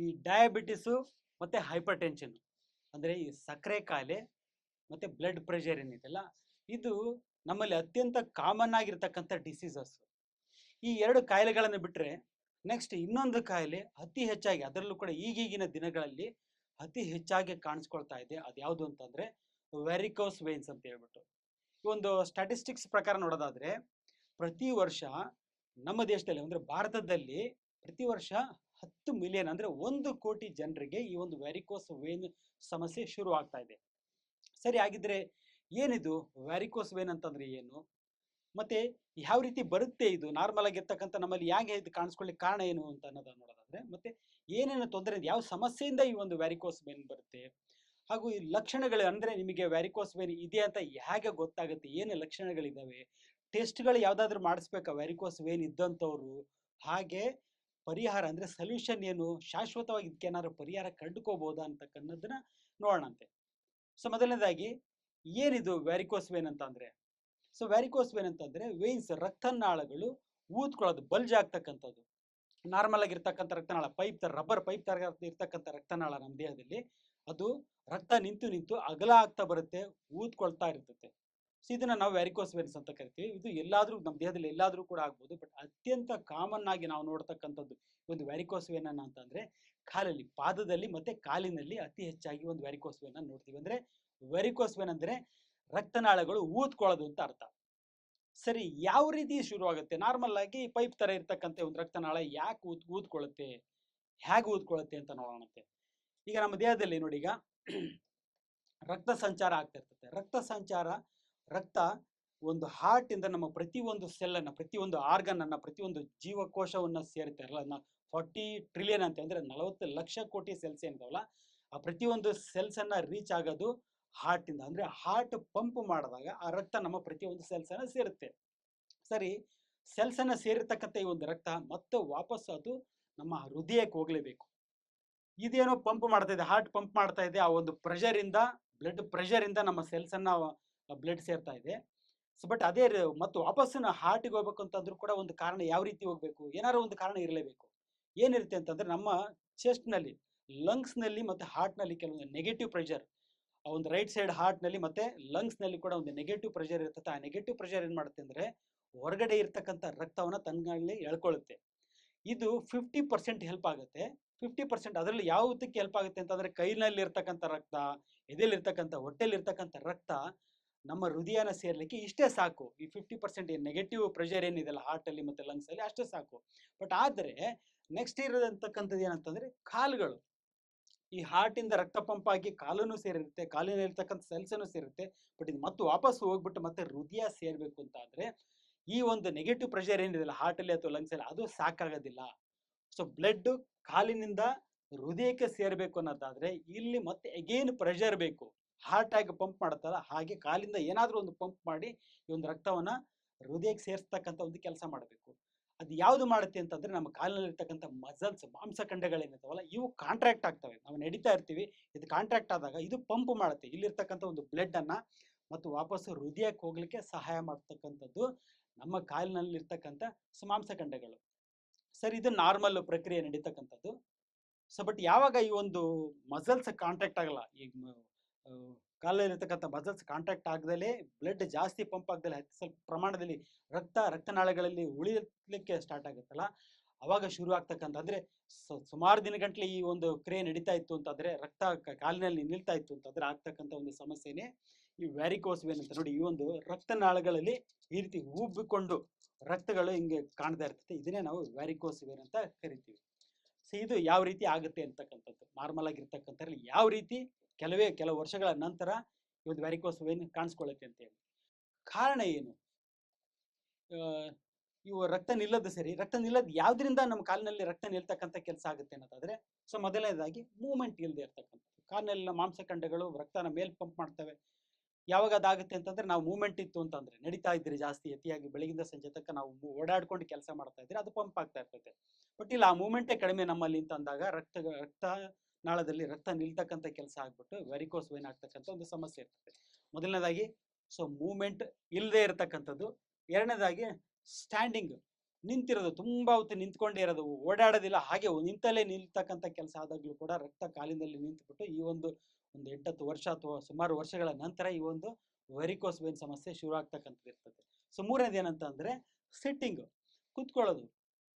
ಈ ಡಯಾಬಿಟಿಸು ಮತ್ತು hyper tension ಅಂದರೆ ಈ ಸಕ್ಕರೆ ಕಾಯಿಲೆ ಮತ್ತು ಬ್ಲಡ್ ಪ್ರೆಷರ್ ಏನಿದೆಯಲ್ಲ, ಇದು ನಮ್ಮಲ್ಲಿ ಅತ್ಯಂತ ಕಾಮನ್ ಆಗಿರ್ತಕ್ಕಂಥ ಡಿಸೀಸಸ್ ಈ ಎರಡು ಕಾಯಿಲೆಗಳನ್ನು ಬಿಟ್ಟರೆ ನೆಕ್ಸ್ಟ್ ಇನ್ನೊಂದು ಕಾಯಿಲೆ ಅತಿ ಹೆಚ್ಚಾಗಿ, ಅದರಲ್ಲೂ ಕೂಡ ಈಗೀಗಿನ ದಿನಗಳಲ್ಲಿ ಅತಿ ಹೆಚ್ಚಾಗಿ ಕಾಣಿಸ್ಕೊಳ್ತಾ ಇದೆ. ಅದು ಯಾವುದು ಅಂತಂದರೆ ವೆರಿಕೋಸ್ ವೇನ್ಸ್ ಅಂತ ಹೇಳ್ಬಿಟ್ಟು. ಒಂದು ಸ್ಟ್ಯಾಟಿಸ್ಟಿಕ್ಸ್ ಪ್ರಕಾರ ನೋಡೋದಾದ್ರೆ ಪ್ರತಿ ವರ್ಷ ನಮ್ಮ ದೇಶದಲ್ಲಿ, ಅಂದರೆ ಭಾರತದಲ್ಲಿ ಪ್ರತಿ ವರ್ಷ ಹತ್ತು ಮಿಲಿಯನ್ ಅಂದ್ರೆ ಒಂದು ಕೋಟಿ ಜನರಿಗೆ ಈ ಒಂದು ವ್ಯಾರಿಕೋಸ್ ವೇನ್ ಸಮಸ್ಯೆ ಶುರು ಆಗ್ತಾ ಇದೆ. ಸರಿ, ಹಾಗಿದ್ರೆ ಏನಿದು? ವ್ಯಾರಿಕೋಸ್ ವೇನ್ ಅಂತಂದ್ರೆ ಏನು? ಮತ್ತೆ ಯಾವ ರೀತಿ ಬರುತ್ತೆ ಇದು? ನಾರ್ಮಲ್ ಆಗಿರ್ತಕ್ಕಂಥ ನಮ್ಮಲ್ಲಿ ಹೇಗೆ ಇದು ಕಾಣಿಸ್ಕೊಳ್ಳಿಕ್ಕೆ ಕಾರಣ ಏನು ಅಂತ ಅನ್ನೋದನ್ನ ನೋಡೋದಾದ್ರೆ, ಮತ್ತೆ ಏನೇನು ತೊಂದರೆ ಇದೆ? ಯಾವ ಸಮಸ್ಯೆಯಿಂದ ಈ ಒಂದು ವ್ಯಾರಿಕೋಸ್ ವೇನ್ ಬರುತ್ತೆ? ಹಾಗೂ ಈ ಲಕ್ಷಣಗಳು ಅಂದ್ರೆ ನಿಮಗೆ ವ್ಯಾರಿಕೋಸ್ ವೇನ್ ಇದೆ ಅಂತ ಹೇಗೆ ಗೊತ್ತಾಗುತ್ತೆ? ಏನು ಲಕ್ಷಣಗಳಿದ್ದಾವೆ ಟೆಸ್ಟ್ಗಳು ಯಾವ್ದಾದ್ರು ಮಾಡಿಸ್ಬೇಕಾ ವ್ಯಾರಿಕೋಸ್ ವೇನ್ ಇದ್ದಂಥವ್ರು? ಹಾಗೆ ಪರಿಹಾರ ಅಂದ್ರೆ ಸೊಲ್ಯೂಷನ್ ಏನು, ಶಾಶ್ವತವಾಗಿ ಇದಕ್ಕೆ ಏನಾದ್ರು ಪರಿಹಾರ ಕಂಡುಕೋಬೋದಾ ಅಂತಕ್ಕನ್ನೋದನ್ನ ನೋಡೋಣಂತೆ. ಸೊ ಮೊದಲನೇದಾಗಿ ಏನಿದು ವ್ಯಾರಿಕೋಸ್ ವೇನ್ ಅಂತ ಅಂದ್ರೆ? ಸೊ ವ್ಯಾರಿಕೋಸ್ ವೇನ್ ಅಂತಂದ್ರೆ ವೇನ್ಸ್ ರಕ್ತನಾಳಗಳು ಊದ್ಕೊಳ್ಳೋದು ಬಲ್ಜ್ ಆಗ್ತಕ್ಕಂಥದ್ದು. ನಾರ್ಮಲ್ ಆಗಿರ್ತಕ್ಕಂಥ ರಕ್ತನಾಳ ಪೈಪ್ ತರ ರಬ್ಬರ್ ಪೈಪ್ ತರ ಇರ್ತಕ್ಕಂಥ ರಕ್ತನಾಳ ನಮ್ಮ ದೇಹದಲ್ಲಿ, ಅದು ರಕ್ತ ನಿಂತು ನಿಂತು ಅಗಲ ಆಗ್ತಾ ಬರುತ್ತೆ, ಊದ್ಕೊಳ್ತಾ ಇರ್ತದೆ ಸೊ, ಇದನ್ನ ನಾವು ವ್ಯಾರಿಕೋಸ್ ವೆನ್ಸ್ ಅಂತ ಕರಿತೀವಿ. ಇದು ಎಲ್ಲಾದ್ರೂ ನಮ್ಮ ದೇಹದಲ್ಲಿ ಎಲ್ಲಾದ್ರೂ ಕೂಡ ಆಗ್ಬೋದು. ಬಟ್ ಅತ್ಯಂತ ಕಾಮನ್ ಆಗಿ ನಾವು ನೋಡ್ತಕ್ಕಂಥದ್ದು ಒಂದು ವ್ಯಾರಿಕೋಸ್ ವೇನ್ ಅನ್ನ ಅಂತಂದ್ರೆ ಕಾಲಲ್ಲಿ, ಪಾದದಲ್ಲಿ ಮತ್ತೆ ಕಾಲಿನಲ್ಲಿ ಅತಿ ಹೆಚ್ಚಾಗಿ ಒಂದು ವ್ಯಾರಿಕೋಸ್ ವೇನ್ ನೋಡ್ತೀವಿ. ಅಂದ್ರೆ ವೆರಿಕೋಸ್ ವೇನ್ ಅಂದ್ರೆ ರಕ್ತನಾಳಗಳು ಊದ್ಕೊಳ್ಳೋದು ಅಂತ ಅರ್ಥ. ಸರಿ, ಯಾವ ರೀತಿ ಶುರುವಾಗುತ್ತೆ? ನಾರ್ಮಲ್ ಆಗಿ ಪೈಪ್ ತರ ಇರ್ತಕ್ಕಂಥ ಒಂದು ರಕ್ತನಾಳ ಯಾಕೆ ಊದ್, ಊದ್ಕೊಳ್ಳುತ್ತೆ? ಹೇಗೆ ಊದ್ಕೊಳ್ಳುತ್ತೆ ಅಂತ ನೋಡೋಣಂತೆ. ಈಗ ನಮ್ಮ ದೇಹದಲ್ಲಿ ನೋಡಿ ಈಗ ರಕ್ತ ಸಂಚಾರ ಆಗ್ತಾ ಇರ್ತದೆ. ರಕ್ತ ಸಂಚಾರ ರಕ್ತ ಒಂದು ಹಾರ್ಟ್ ಇಂದ ನಮ್ಮ ಪ್ರತಿಯೊಂದು ಸೆಲ್ ಅನ್ನ, ಪ್ರತಿಯೊಂದು ಆರ್ಗನ್ ಅನ್ನ, ಪ್ರತಿಯೊಂದು ಜೀವಕೋಶವನ್ನ ಅಲ್ಲ? ಫಾರ್ಟಿ ಟ್ರಿಲಿಯನ್ ಅಂತ ಅಂದ್ರೆ ನಲವತ್ತು ಲಕ್ಷ ಕೋಟಿ ಸೆಲ್ಸ್ ಏನಿದಾವಲ್ಲ, ಆ ಪ್ರತಿಯೊಂದು ಸೆಲ್ಸ್ ಅನ್ನ ರೀಚ್ ಆಗೋದು ಹಾರ್ಟ್ ಇಂದ. ಅಂದ್ರೆ ಹಾರ್ಟ್ ಪಂಪ್ ಮಾಡಿದಾಗ ಆ ರಕ್ತ ನಮ್ಮ ಪ್ರತಿಯೊಂದು ಸೆಲ್ಸ್ ಅನ್ನ ಸೇರುತ್ತೆ. ಸರಿ ಸೆಲ್ಸ್ ಅನ್ನ ಸೇರಿರ್ತಕ್ಕಂಥ ಈ ಒಂದು ರಕ್ತ ಮತ್ತೆ ವಾಪಸ್ ಅದು ನಮ್ಮ ಹೃದಯಕ್ಕೆ ಹೋಗ್ಲೇಬೇಕು. ಇದೇನೋ ಪಂಪ್ ಮಾಡ್ತಾ ಇದೆ ಹಾರ್ಟ್ ಪಂಪ್ ಮಾಡ್ತಾ ಇದೆ, ಆ ಒಂದು ಪ್ರೆಷರ್ ಇಂದ ಬ್ಲಡ್ ಪ್ರೆಷರ್ ಇಂದ ನಮ್ಮ ಸೆಲ್ಸ್ ಬ್ಲಡ್ ಸೇರ್ತಾ ಇದೆ. ಸೊ ಬಟ್ ಅದೇ ಮತ್ತು ವಾಪಸ್ಸು ಹಾರ್ಟಿಗೆ ಹೋಗ್ಬೇಕು ಅಂತಂದ್ರೂ ಕೂಡ ಒಂದು ಕಾರಣ ಯಾವ ರೀತಿ ಹೋಗ್ಬೇಕು ಏನಾರೋ ಒಂದು ಕಾರಣ ಇರಲೇಬೇಕು. ಏನಿರುತ್ತೆ ಅಂತಂದ್ರೆ ನಮ್ಮ ಚೆಸ್ಟ್ನಲ್ಲಿ ಲಂಗ್ಸ್ನಲ್ಲಿ ಲಂಗ್ಸ್ನಲ್ಲಿ ಮತ್ತೆ ಹಾರ್ಟ್ನಲ್ಲಿ ಕೆಲವೊಂದು ನೆಗೆಟಿವ್ ಪ್ರೆಷರ್ ಒಂದು ರೈಟ್ ಸೈಡ್ ಹಾರ್ಟ್ನಲ್ಲಿ ಮತ್ತೆ ಲಂಗ್ಸ್ನಲ್ಲಿ ಕೂಡ ಒಂದು ನೆಗೆಟಿವ್ ಪ್ರೆಷರ್ ಇರ್ತದೆ ಆ ನೆಗೆಟಿವ್ ಪ್ರೆಷರ್ ಏನು ಮಾಡುತ್ತೆ ಅಂದ್ರೆ ಹೊರಗಡೆ ಇರ್ತಕ್ಕಂಥ ರಕ್ತವನ್ನ ತನ್ನಲ್ಲಿ ಎಳ್ಕೊಳ್ಳುತ್ತೆ. ಇದು ಫಿಫ್ಟಿ ಪರ್ಸೆಂಟ್ ಹೆಲ್ಪ್ ಆಗುತ್ತೆ. ಫಿಫ್ಟಿ ಪರ್ಸೆಂಟ್ ಅದರಲ್ಲಿ ಯಾವುದಕ್ಕೆ ಹೆಲ್ಪ್ ಆಗುತ್ತೆ ಅಂತಂದ್ರೆ ಕೈನಲ್ಲಿ ಇರ್ತಕ್ಕಂಥ ರಕ್ತ, ಎದೆಯಲ್ಲಿರ್ತಕ್ಕಂಥ ಹೊಟ್ಟೆಲಿರ್ತಕ್ಕಂಥ ರಕ್ತ ನಮ್ಮ ಹೃದಯನ ಸೇರ್ಲಿಕ್ಕೆ ಇಷ್ಟೇ ಸಾಕು. ಈ ಫಿಫ್ಟಿ ಪರ್ಸೆಂಟ್ ನೆಗೆಟಿವ್ ಪ್ರೆಷರ್ ಏನಿದೆಲ್ಲ ಹಾರ್ಟ್ ಅಲ್ಲಿ ಮತ್ತೆ ಲಂಗ್ಸ್ ಅಲ್ಲಿ ಅಷ್ಟೇ ಸಾಕು. ಬಟ್ ಆದ್ರೆ ನೆಕ್ಸ್ಟ್ ಇರೋದಂತಕ್ಕಂಥದ್ದು ಏನಂತಂದ್ರೆ ಕಾಲುಗಳು. ಈ ಹಾರ್ಟ್ ಇಂದ ರಕ್ತ ಪಂಪ್ ಆಗಿ ಕಾಲೂ ಸೇರಿರುತ್ತೆ ಕಾಲಿನಲ್ಲಿರ್ತಕ್ಕಂಥ ಸೆಲ್ಸ್ ಅನ್ನು ಸೇರುತ್ತೆ ಬಟ್ ಇದು ಮತ್ತೆ ವಾಪಸ್ ಹೋಗ್ಬಿಟ್ಟು ಮತ್ತೆ ಹೃದಯ ಸೇರಬೇಕು ಅಂತ ಆದ್ರೆ ಈ ಒಂದು ನೆಗೆಟಿವ್ ಪ್ರೆಷರ್ ಏನಿದೆಯಲ್ಲ ಹಾರ್ಟ್ ಅಲ್ಲಿ ಅಥವಾ ಲಂಗ್ಸ್ ಅಲ್ಲಿ ಅದು ಸಾಕಾಗೋದಿಲ್ಲ. ಸೊ ಬ್ಲಡ್ ಕಾಲಿನಿಂದ ಹೃದಯಕ್ಕೆ ಸೇರಬೇಕು ಅನ್ನೋದಾದ್ರೆ ಇಲ್ಲಿ ಮತ್ತೆ ಅಗೇನ್ ಪ್ರೆಷರ್ ಬೇಕು. ಹಾರ್ಟ್ ಆಗಿ ಪಂಪ್ ಮಾಡುತ್ತಲ್ಲ ಹಾಗೆ ಕಾಲಿಂದ ಏನಾದ್ರೂ ಒಂದು ಪಂಪ್ ಮಾಡಿ ಈ ಒಂದು ರಕ್ತವನ್ನ ಹೃದಯಕ್ಕೆ ಸೇರಿಸ್ತಕ್ಕಂಥ ಒಂದು ಕೆಲಸ ಮಾಡಬೇಕು. ಅದು ಯಾವುದು ಮಾಡುತ್ತೆ ಅಂತಂದ್ರೆ ನಮ್ಮ ಕಾಲಿನಲ್ಲಿರ್ತಕ್ಕಂಥ ಮಸಲ್ಸ್ ಮಾಂಸಖಂಡಗಳೇನಿರ್ತಾವಲ್ಲ, ಇವು ಕಾಂಟ್ರಾಕ್ಟ್ ಆಗ್ತವೆ. ನಾವು ನಡೀತಾ ಇರ್ತೀವಿ. ಇದು ಕಾಂಟ್ರಾಕ್ಟ್ ಆದಾಗ ಇದು ಪಂಪ್ ಮಾಡುತ್ತೆ. ಇಲ್ಲಿರ್ತಕ್ಕಂಥ ಒಂದು ಬ್ಲಡ್ ಅನ್ನ ಮತ್ತು ವಾಪಸ್ಸು ಹೃದಯಕ್ಕೆ ಹೋಗ್ಲಿಕ್ಕೆ ಸಹಾಯ ಮಾಡ್ತಕ್ಕಂಥದ್ದು ನಮ್ಮ ಕಾಲಿನಲ್ಲಿರ್ತಕ್ಕಂಥ ಮಾಂಸಖಂಡಗಳು. ಸರ್, ಇದು ನಾರ್ಮಲ್ ಪ್ರಕ್ರಿಯೆ ನಡೀತಕ್ಕಂಥದ್ದು. ಸೊ ಬಟ್ ಯಾವಾಗ ಈ ಒಂದು ಮಸಲ್ಸ್ ಕಾಂಟ್ಯಾಕ್ಟ್ ಆಗಲ್ಲ, ಈ ಕಾಲಲ್ಲಿರ್ತಕ್ಕಂಥ ಮಸಲ್ಸ್ ಕಾಂಟ್ಯಾಕ್ಟ್ ಆಗದಲೇ ಬ್ಲಡ್ ಜಾಸ್ತಿ ಪಂಪ್ ಆಗದಲೇ ಸ್ವಲ್ಪ ಪ್ರಮಾಣದಲ್ಲಿ ರಕ್ತ, ರಕ್ತನಾಳಗಳಲ್ಲಿ ಉಳಿಲಿಕ್ಕೆ ಸ್ಟಾರ್ಟ್ ಆಗುತ್ತಲ್ಲ? ಅವಾಗ ಶುರು ಆಗ್ತಕ್ಕಂಥ ಅಂದ್ರೆ ಸುಮಾರು ದಿನಗಂಟ್ಲೆ ಈ ಒಂದು ಕ್ರಿಯೆ ನಡೀತಾ ಇತ್ತು ಅಂತಂದ್ರೆ ರಕ್ತ ಕಾಲಿನಲ್ಲಿ ನಿಲ್ತಾ ಇತ್ತು ಅಂತಂದ್ರೆ ಆಗ್ತಕ್ಕಂಥ ಒಂದು ಸಮಸ್ಯೆನೇ ಈ ವ್ಯಾರಿಕೋಸ್ ವೇನ್ ಅಂತ ನೋಡಿ ಈ ಒಂದು ರಕ್ತನಾಳಗಳಲ್ಲಿ ಈ ರೀತಿ ಉಬ್ಬಿಕೊಂಡು ರಕ್ತಗಳು ಹಿಂಗೆ ಕಾಣ್ತಾ ಇರ್ತದೆ ಇದನ್ನೇ ನಾವು ವ್ಯಾರಿಕೋಸ್ ವೇನ್ ಅಂತ ಕರಿತೀವಿ. ಸೊ ಇದು ಯಾವ ರೀತಿ ಆಗುತ್ತೆ ಅಂತಕ್ಕಂಥದ್ದು? ನಾರ್ಮಲ್ ಆಗಿರ್ತಕ್ಕಂಥದ್ರಲ್ಲಿ ಯಾವ ರೀತಿ ಕೆಲವೇ ಕೆಲವು ವರ್ಷಗಳ ನಂತರ ಈ ಒಂದು ವ್ಯಾರಿಕೋಸ್ ವೇನ್ ಕಾಣಿಸ್ಕೊಳ್ಳುತ್ತೆ ಅಂತ ಹೇಳಿ ಕಾರಣ ಏನು? ಇವು ರಕ್ತ ನಿಲ್ಲದ ಸರಿ ರಕ್ತ ನಿಲ್ಲದ ಯಾವ್ದ್ರಿಂದ ನಮ್ಮ ಕಾಲಿನಲ್ಲಿ ರಕ್ತ ನಿಲ್ತಕ್ಕಂಥ ಕೆಲಸ ಆಗುತ್ತೆ ಅನ್ನೋದಾದ್ರೆ, ಸೊ ಮೊದಲನೇದಾಗಿ ಮೂವ್ಮೆಂಟ್ ಇಲ್ಲದೆ ಇರ್ತಕ್ಕಂಥದ್ದು. ಕಾಲಿನಲ್ಲಿನ ಮಾಂಸಖಂಡಗಳು ರಕ್ತನ ಮೇಲ್ ಪಂಪ್ ಮಾಡ್ತವೆ. ಯಾವಾಗ ಅದಾಗುತ್ತೆ ಅಂತಂದ್ರೆ ನಾವು ಮೂವ್ಮೆಂಟ್ ಇತ್ತು ಅಂತಂದ್ರೆ, ನಡೀತಾ ಇದ್ರಿ ಜಾಸ್ತಿ ಅತಿಯಾಗಿ ಬೆಳಗಿಂದ ಸಂಜೆ ತನಕ ನಾವು ಓಡಾಡ್ಕೊಂಡು ಕೆಲಸ ಮಾಡ್ತಾ ಇದ್ರೆ, ಅದು ಪಂಪ್ ಆಗ್ತಾ ಇರ್ತೈತೆ. ಬಟ್ ಇಲ್ಲ, ಆ ಮೂವ್ಮೆಂಟೇ ಕಡಿಮೆ ನಮ್ಮಲ್ಲಿ ಅಂತ ಅಂದಾಗ ರಕ್ತ ರಕ್ತ ನಾಳದಲ್ಲಿ ರಕ್ತ ನಿಲ್ತಕ್ಕಂಥ ಕೆಲಸ ಆಗ್ಬಿಟ್ಟು ವೆರಿಕೋಸ್ ವೇನ್ ಆಗ್ತಕ್ಕಂಥ ಒಂದು ಸಮಸ್ಯೆ ಇರ್ತದೆ. ಮೊದಲನೇದಾಗಿ ಸೊ ಮೂವ್ಮೆಂಟ್ ಇಲ್ಲದೆ ಇರತಕ್ಕಂಥದ್ದು. ಎರಡನೇದಾಗಿ ಸ್ಟ್ಯಾಂಡಿಂಗ್ ನಿಂತಿರೋದು, ತುಂಬ ಹೊತ್ತು ನಿಂತ್ಕೊಂಡೇ ಇರೋದು, ಓಡಾಡೋದಿಲ್ಲ, ಹಾಗೆ ನಿಂತಲ್ಲೇ ನಿಲ್ತಕ್ಕಂಥ ಕೆಲಸ ಆದಾಗಲೂ ಕೂಡ ರಕ್ತ ಕಾಲಿನಲ್ಲಿ ನಿಂತುಬಿಟ್ಟು ಈ ಒಂದು ಒಂದು ಎಂಟತ್ತು ವರ್ಷ ಅಥವಾ ಸುಮಾರು ವರ್ಷಗಳ ನಂತರ ಈ ಒಂದು ವೆರಿಕೋಸ್ ವೇನ್ ಸಮಸ್ಯೆ ಶುರು ಆಗ್ತಕ್ಕಂಥದ್ದು ಇರ್ತದೆ. ಸೊ ಮೂರನೇದು ಏನಂತ ಅಂದ್ರೆ ಸಿಟ್ಟಿಂಗ್ ಕೂತ್ಕೊಳ್ಳೋದು.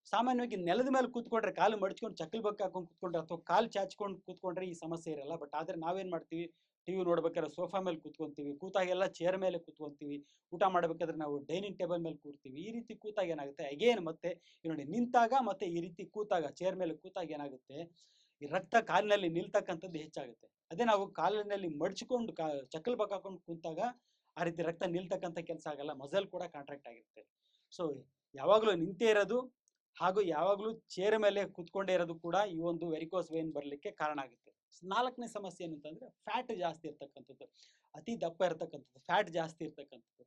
ಸಾಮಾನ್ಯವಾಗಿ ನೆಲದ ಮೇಲೆ ಕೂತ್ಕೊಂಡ್ರೆ ಕಾಲು ಮಡಚ್ಕೊಂಡು ಚಕ್ಕಲ್ ಬಕ್ಕ ಹಾಕೊಂಡು ಕೂತ್ಕೊಂಡ್ರೆ ಅಥವಾ ಕಾಲು ಚಾಚ್ಕೊಂಡು ಕೂತ್ಕೊಂಡ್ರೆ ಈ ಸಮಸ್ಯೆ ಇರಲ್ಲ. ಬಟ್ ಆದ್ರೆ ನಾವೇನ್ ಮಾಡ್ತೀವಿ? ಟಿವಿ ನೋಡ್ಬೇಕಾದ್ರೆ ಸೋಫಾ ಮೇಲೆ ಕೂತ್ಕೊಂತೀವಿ. ಕೂತಾಗೆಲ್ಲ ಚೇರ್ ಮೇಲೆ ಕೂತ್ಕೊಂತೀವಿ. ಊಟ ಮಾಡ್ಬೇಕಾದ್ರೆ ನಾವು ಡೈನಿಂಗ್ ಟೇಬಲ್ ಮೇಲೆ ಕೂರ್ತೀವಿ. ಈ ರೀತಿ ಕೂತಾಗ ಏನಾಗುತ್ತೆ? ಅಗೇನ್ ಮತ್ತೆ ನೋಡಿ ನಿಂತಾಗ ಮತ್ತೆ ಈ ರೀತಿ ಕೂತಾಗ ಚೇರ್ ಮೇಲೆ ಕೂತಾಗ ಏನಾಗುತ್ತೆ? ಈ ರಕ್ತ ಕಾಲಿನಲ್ಲಿ ನಿಲ್ತಕ್ಕಂಥದ್ದು ಹೆಚ್ಚಾಗುತ್ತೆ. ಅದೇ ನಾವು ಕಾಲಿನಲ್ಲಿ ಮಡ್ಚಿಕೊಂಡು ಕಾ ಚಕ್ಕಲ್ ಬಕ್ಕ ಹಾಕೊಂಡು ಕೂತಾಗ ಆ ರೀತಿ ರಕ್ತ ನಿಲ್ತಕ್ಕಂಥ ಕೆಲಸ ಆಗಲ್ಲ. ಮಸಲ್ ಕೂಡ ಕಾಂಟ್ರಾಕ್ಟ್ ಆಗಿರುತ್ತೆ. ಸೊ ಯಾವಾಗಲೂ ನಿಂತೇ ಇರೋದು. ಹಾಗೂ ಯಾವಾಗಲೂ ಚೇರ್ ಮೇಲೆ ಕುತ್ಕೊಂಡೇ ಇರೋದು ಕೂಡ ಈ ಒಂದು ವೆರಿಕೋಸ್ ವೇನ್ ಬರಲಿಕ್ಕೆ ಕಾರಣ ಆಗುತ್ತೆ. ನಾಲ್ಕನೇ ಸಮಸ್ಯೆ ಏನು ಅಂತಂದ್ರೆ ಫ್ಯಾಟ್ ಜಾಸ್ತಿ ಇರ್ತಕ್ಕಂಥದ್ದು, ಅತಿ ದಪ್ಪ ಇರತಕ್ಕಂಥದ್ದು ಫ್ಯಾಟ್ ಜಾಸ್ತಿ ಇರ್ತಕ್ಕಂಥದ್ದು.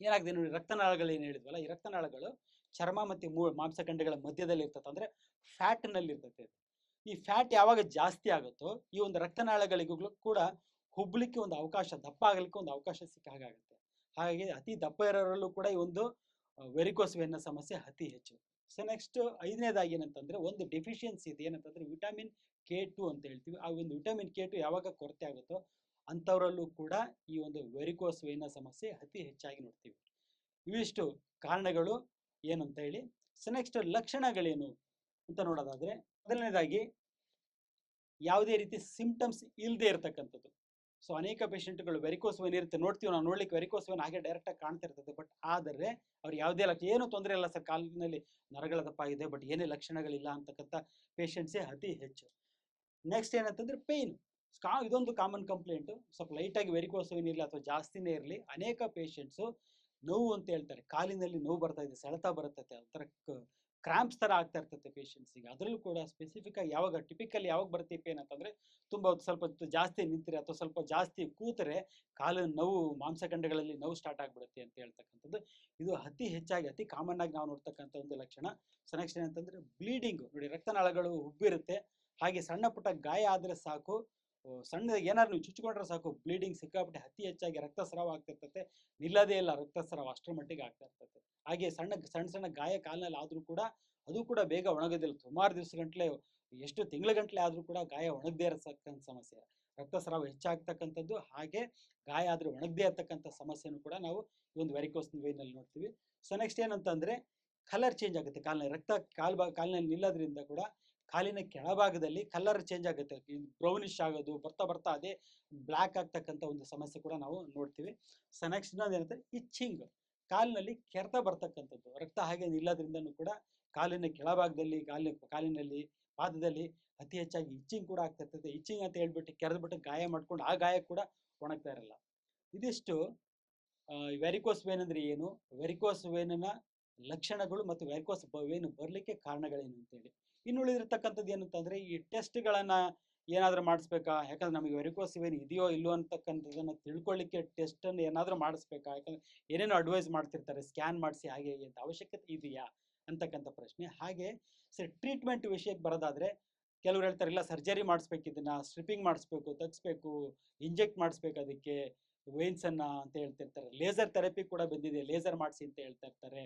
ಏನಾಗಿದೆ ನೋಡಿ, ರಕ್ತನಾಳಗಳು ಏನು ಹೇಳಿದ್ವಲ್ಲ, ಈ ರಕ್ತನಾಳಗಳು ಚರ್ಮ ಮತ್ತು ಮೂ ಮಾಂಸಖಂಡಗಳ ಮಧ್ಯದಲ್ಲಿ ಇರ್ತದೆ ಅಂದ್ರೆ ಫ್ಯಾಟ್ನಲ್ಲಿ ಇರ್ತದೆ ಈ ಫ್ಯಾಟ್ ಯಾವಾಗ ಜಾಸ್ತಿ ಆಗುತ್ತೋ, ಈ ಒಂದು ರಕ್ತನಾಳಗಳಿಗೂ ಕೂಡ ಹುಬ್ಲಿಕ್ಕೆ ಒಂದು ಅವಕಾಶ, ದಪ್ಪ ಆಗಲಿಕ್ಕೆ ಒಂದು ಅವಕಾಶ ಸಿಕ್ಕ ಹಾಗಾಗುತ್ತೆ ಹಾಗಾಗಿ ಅತಿ ದಪ್ಪ ಇರೋರಲ್ಲೂ ಕೂಡ ಈ ಒಂದು ವೆರಿಕೋಸ್ ವೇನ್ನ ಸಮಸ್ಯೆ ಅತಿ ಹೆಚ್ಚು. ಸೊ ನೆಕ್ಸ್ಟ್ ಐದನೇದಾಗಿ ಏನಂತಂದ್ರೆ ಒಂದು ಡೆಫಿಷಿಯನ್ಸಿ ಇದೆ. ಏನಂತಂದ್ರೆ ವಿಟಮಿನ್ ಕೆ ಟು ಅಂತ ಹೇಳ್ತೀವಿ. ಆ ಒಂದು ವಿಟಮಿನ್ ಕೆ ಟು ಯಾವಾಗ ಕೊರತೆ ಆಗುತ್ತೋ ಅಂಥವರಲ್ಲೂ ಕೂಡ ಈ ಒಂದು ವೆರಿಕೋಸ್ ವೈನ ಸಮಸ್ಯೆ ಅತಿ ಹೆಚ್ಚಾಗಿ ನೋಡ್ತೀವಿ. ಇವಿಷ್ಟು ಕಾರಣಗಳು ಏನಂತ ಹೇಳಿ. ಸೊ ನೆಕ್ಸ್ಟ್ ಲಕ್ಷಣಗಳೇನು ಅಂತ ನೋಡೋದಾದ್ರೆ ಮೊದಲನೇದಾಗಿ ಯಾವುದೇ ರೀತಿ ಸಿಂಪ್ಟಮ್ಸ್ ಇಲ್ಲದೆ ಇರತಕ್ಕಂಥದ್ದು. ಸೊ ಅನೇಕ ಪೇಷಂಟ್ಗಳು ವೆರಿಕೋಸ್ ವೇನ್ ಇರುತ್ತೆ. ನೋಡ್ತೀವಿ ನಾವು ನೋಡ್ಲಿಕ್ಕೆ ವೆರಿಕೋಸ್ ವೇನ್ ಹಾಗೆ ಡೈರೆಕ್ಟ್ ಆಗಿ ಕಾಣ್ತಿರ್ತದೆ ಬಟ್ ಆದರೆ ಅವ್ರು ಯಾವುದೇ ಲಕ್ಷ, ಏನು ತೊಂದರೆ ಇಲ್ಲ ಸರ್. ಕಾಲಿನಲ್ಲಿ ನರಗಳ ದಪ್ಪ ಇದೆ. ಬಟ್ ಏನೇ ಲಕ್ಷಣಗಳಿಲ್ಲ ಅಂತಕ್ಕಂಥ ಪೇಷಂಟ್ಸೇ ಅತಿ ಹೆಚ್ಚು. ನೆಕ್ಸ್ಟ್ ಏನಂತಂದ್ರೆ ಪೇಯ್ನ್ ಕಾ, ಇದೊಂದು ಕಾಮನ್ ಕಂಪ್ಲೇಂಟ್ ಸ್ವಲ್ಪ ಲೈಟಾಗಿ ವೆರಿಕೋಸ್ ವೇನ್ ಇರಲಿ ಅಥವಾ ಜಾಸ್ತಿನೇ ಇರಲಿ, ಅನೇಕ ಪೇಷಂಟ್ಸು ನೋವು ಅಂತ ಹೇಳ್ತಾರೆ. ಕಾಲಿನಲ್ಲಿ ನೋವು ಬರ್ತಾ ಇದೆ, ಸೆಳೆತ ಬರುತ್ತತೆ, ಒಂಥರ ಕ್ರಾಂಪ್ಸ್ ಥರ ಆಗ್ತಾ ಇರ್ತೈತೆ ಪೇಷಂಟ್ಸಿಗೆ ಅದರಲ್ಲೂ ಕೂಡ ಸ್ಪೆಸಿಫಿಕ್ ಆಗಿ ಯಾವಾಗ ಟಿಪಿಕಲ್ ಯಾವಾಗ ಬರುತ್ತೆ ಪೇನ್ ಅಂತಂದ್ರೆ, ತುಂಬ ಹೊತ್ತು ಸ್ವಲ್ಪ ಜಾಸ್ತಿ ನಿಂತರೆ ಅಥವಾ ಸ್ವಲ್ಪ ಜಾಸ್ತಿ ಕೂತರೆ ಕಾಲು ನೋವು, ಮಾಂಸಖಂಡಗಳಲ್ಲಿ ನೋವು ಸ್ಟಾರ್ಟ್ ಆಗ್ಬಿಡುತ್ತೆ ಅಂತ ಹೇಳ್ತಕ್ಕಂಥದ್ದು. ಇದು ಅತಿ ಹೆಚ್ಚಾಗಿ, ಅತಿ ಕಾಮನ್ ಆಗಿ ನಾವು ನೋಡ್ತಕ್ಕಂಥ ಒಂದು ಲಕ್ಷಣ. ಸೊ ಏನಂತಂದ್ರೆ ಬ್ಲೀಡಿಂಗ್ ನೋಡಿ, ರಕ್ತನಾಳಗಳು ಉಬ್ಬಿರುತ್ತೆ. ಹಾಗೆ ಸಣ್ಣ ಪುಟ್ಟ ಗಾಯ ಆದರೆ ಸಾಕು. ಸಣ್ಣ ಏನಾದ್ರು ನೀವು ಚುಚ್ಕೊಂಡ್ರೆ ಸಾಕು. ಬ್ಲೀಡಿಂಗ್ ಸಿಕ್ಕಾಪಟ್ಟೆ ಅತಿ ಹೆಚ್ಚಾಗಿ ರಕ್ತಸ್ರಾವ ಆಗ್ತಿರ್ತತೆ. ನಿಲ್ಲದೇ ಇಲ್ಲ ರಕ್ತಸ್ರಾವ, ಅಷ್ಟರ ಮಟ್ಟಿಗೆ ಆಗ್ತಾ ಇರ್ತದೆ ಹಾಗೆ ಸಣ್ಣ ಸಣ್ಣ ಸಣ್ಣ ಗಾಯ ಕಾಲಿನಲ್ಲಿ ಆದರೂ ಕೂಡ ಅದು ಕೂಡ ಬೇಗ ಒಣಗೋದಿಲ್ಲ. ಸುಮಾರು ದಿವಸ ಗಂಟ್ಲೆ ಎಷ್ಟು ತಿಂಗಳ ಗಂಟ್ಲೆ ಆದರೂ ಕೂಡ ಗಾಯ ಒಣಗದೇ ಇರತಕ್ಕಂಥ ಸಮಸ್ಯೆ. ರಕ್ತಸ್ರಾವ ಹೆಚ್ಚಾಗ್ತಕ್ಕಂಥದ್ದು, ಹಾಗೆ ಗಾಯ ಆದರೆ ಒಣಗದೇ ಇರತಕ್ಕಂಥ ಸಮಸ್ಯೆನೂ ಕೂಡ ನಾವು ಈ ಒಂದು ವೆರಿಕೋಸ್ ವೇನಲ್ಲಿ ನೋಡ್ತೀವಿ. ಸೊ ನೆಕ್ಸ್ಟ್ ಏನಂತಂದ್ರೆ ಕಲರ್ ಚೇಂಜ್ ಆಗುತ್ತೆ ಕಾಲಿನಲ್ಲಿ. ರಕ್ತ ಕಾಲ್ ಬಾ, ಕಾಲಿನಲ್ಲಿ ನಿಲ್ಲೋದ್ರಿಂದ ಕೂಡ ಕಾಲಿನ ಕೆಳಭಾಗದಲ್ಲಿ ಕಲರ್ ಚೇಂಜ್ ಆಗುತ್ತೆ. ಬ್ರೌನಿಶ್ ಆಗೋದು, ಬರ್ತಾ ಬರ್ತಾ ಅದೇ ಬ್ಲ್ಯಾಕ್ ಆಗ್ತಕ್ಕಂಥ ಒಂದು ಸಮಸ್ಯೆ ಕೂಡ ನಾವು ನೋಡ್ತೀವಿ. ಸೊ ನೆಕ್ಸ್ಟ್ ಏನಂದ್ರೆ ಇಚ್ಚಿಂಗ್ ಕಾಲಿನಲ್ಲಿ ಕೆರೆತ ಬರ್ತಕ್ಕಂಥದ್ದು. ರಕ್ತ ಹಾಗೆ ನಿಲ್ಲೋದ್ರಿಂದನೂ ಕೂಡ ಕಾಲಿನ ಕೆಳಭಾಗದಲ್ಲಿ, ಕಾಲಿನ ಕಾಲಿನಲ್ಲಿ, ಪಾದದಲ್ಲಿ ಅತಿ ಹೆಚ್ಚಾಗಿ ಇಚ್ಚಿಂಗ್ ಕೂಡ ಆಗ್ತಿರ್ತದೆ ಇಚ್ಚಿಂಗ್ ಅಂತ ಹೇಳ್ಬಿಟ್ಟು ಕೆರೆದ್ಬಿಟ್ಟು ಗಾಯ ಮಾಡ್ಕೊಂಡು ಆ ಗಾಯ ಕೂಡ ಒಣಗ್ತಾ ಇರಲ್ಲ. ಇದಿಷ್ಟು ವೆರಿಕೋಸ್ ವೇನ್ ಅಂದ್ರೆ ಏನು? ವೆರಿಕೋಸ್ ವೇನಿನ ಲಕ್ಷಣಗಳು ಮತ್ತು ವೆರಿಕೋಸ್ ಏನು ಬರಲಿಕ್ಕೆ ಕಾರಣಗಳೇನು ಅಂತೇಳಿ. ಇನ್ನು ಏನು ಅಂತಂದ್ರೆ ಈ ಟೆಸ್ಟ್ಗಳನ್ನ ಏನಾದರೂ ಮಾಡಿಸ್ಬೇಕಾ? ಯಾಕಂದ್ರೆ ನಮಗೆ ವೆರಿಕೋಸ್ ಏನು ಇದೆಯೋ ಇಲ್ಲೋ ಅಂತಕ್ಕಂಥದ್ದನ್ನ ತಿಳ್ಕೊಳ್ಳಿಕ್ಕೆ ಟೆಸ್ಟ್ ಅನ್ನು ಏನಾದರೂ ಮಾಡಿಸ್ಬೇಕಾ? ಯಾಕಂದ್ರೆ ಏನೇನೋ ಅಡ್ವೈಸ್ ಮಾಡ್ತಿರ್ತಾರೆ ಸ್ಕ್ಯಾನ್ ಮಾಡಿಸಿ ಹಾಗೆ ಹೀಗೆ ಅಂತ ಅವಶ್ಯಕತೆ ಇದೆಯಾ? ಅಂತಕ್ಕಂಥ ಪ್ರಶ್ನೆ. ಹಾಗೆ ಸರ್ ಟ್ರೀಟ್ಮೆಂಟ್ ವಿಷಯಕ್ಕೆ ಬರೋದಾದ್ರೆ, ಕೆಲವ್ರು ಹೇಳ್ತಾರೆ, ಇಲ್ಲ ಸರ್ಜರಿ ಮಾಡಿಸ್ಬೇಕು ಇದನ್ನ ಸ್ಟ್ರಿಪ್ಪಿಂಗ್ ಮಾಡಿಸ್ಬೇಕು, ತಗ್ಸ್ಬೇಕು ಇಂಜೆಕ್ಟ್ ಮಾಡಿಸ್ಬೇಕು ಅದಕ್ಕೆ ವೇನ್ಸನ್ನು ಅಂತ ಹೇಳ್ತಿರ್ತಾರೆ. ಲೇಸರ್ ಥೆರಪಿ ಕೂಡ ಬಂದಿದೆ ಲೇಸರ್ ಮಾಡಿಸಿ ಅಂತ ಹೇಳ್ತಾ ಇರ್ತಾರೆ.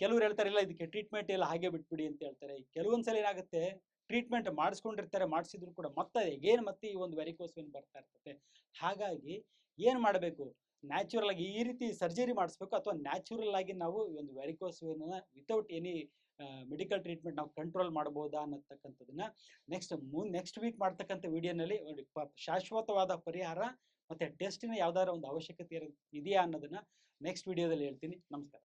ಕೆಲವ್ರು ಹೇಳ್ತಾರೆ, ಇಲ್ಲ, ಇದಕ್ಕೆ ಟ್ರೀಟ್ಮೆಂಟ್ ಎಲ್ಲ ಹಾಗೆ ಬಿಟ್ಬಿಡಿ ಅಂತ ಹೇಳ್ತಾರೆ. ಕೆಲವೊಂದ್ಸಲ ಏನಾಗುತ್ತೆ ಟ್ರೀಟ್ಮೆಂಟ್ ಮಾಡಿಸ್ಕೊಂಡಿರ್ತಾರೆ, ಮಾಡಿಸಿದ್ರು ಕೂಡ ಮತ್ತೆ ಏನು ಮತ್ತೆ ಈ ಒಂದು ವೆರಿಕೋಸ್ ವೇನ್ ಬರ್ತಾ ಇರ್ತದೆ. ಹಾಗಾಗಿ ಏನು ಮಾಡಬೇಕು ನ್ಯಾಚುರಲ್ ಆಗಿ ಈ ರೀತಿ ಸರ್ಜರಿ ಮಾಡಿಸ್ಬೇಕು ಅಥವಾ ನ್ಯಾಚುರಲ್ ಆಗಿ ನಾವು ಈ ಒಂದು ವೆರಿಕೋಸ್ ವೇನ ವಿತೌಟ್ ಎನಿ ಮೆಡಿಕಲ್ ಟ್ರೀಟ್ಮೆಂಟ್ ನಾವು ಕಂಟ್ರೋಲ್ ಮಾಡ್ಬೋದಾ ಅನ್ನತಕ್ಕಂಥದ್ದನ್ನ ನೆಕ್ಸ್ಟ್ ಮುನ್ ನೆಕ್ಸ್ಟ್ ವೀಕ್ ಮಾಡ್ತಕ್ಕಂಥ ವಿಡಿಯೋನಲ್ಲಿ ಶಾಶ್ವತವಾದ ಪರಿಹಾರ ಮತ್ತೆ ಟೆಸ್ಟಿನ ಯಾವ್ದಾದ್ರು ಒಂದು ಅವಶ್ಯಕತೆ ಇದೆಯಾ ಅನ್ನೋದನ್ನ ನೆಕ್ಸ್ಟ್ ವಿಡಿಯೋದಲ್ಲಿ ಹೇಳ್ತೀನಿ. ನಮಸ್ಕಾರ.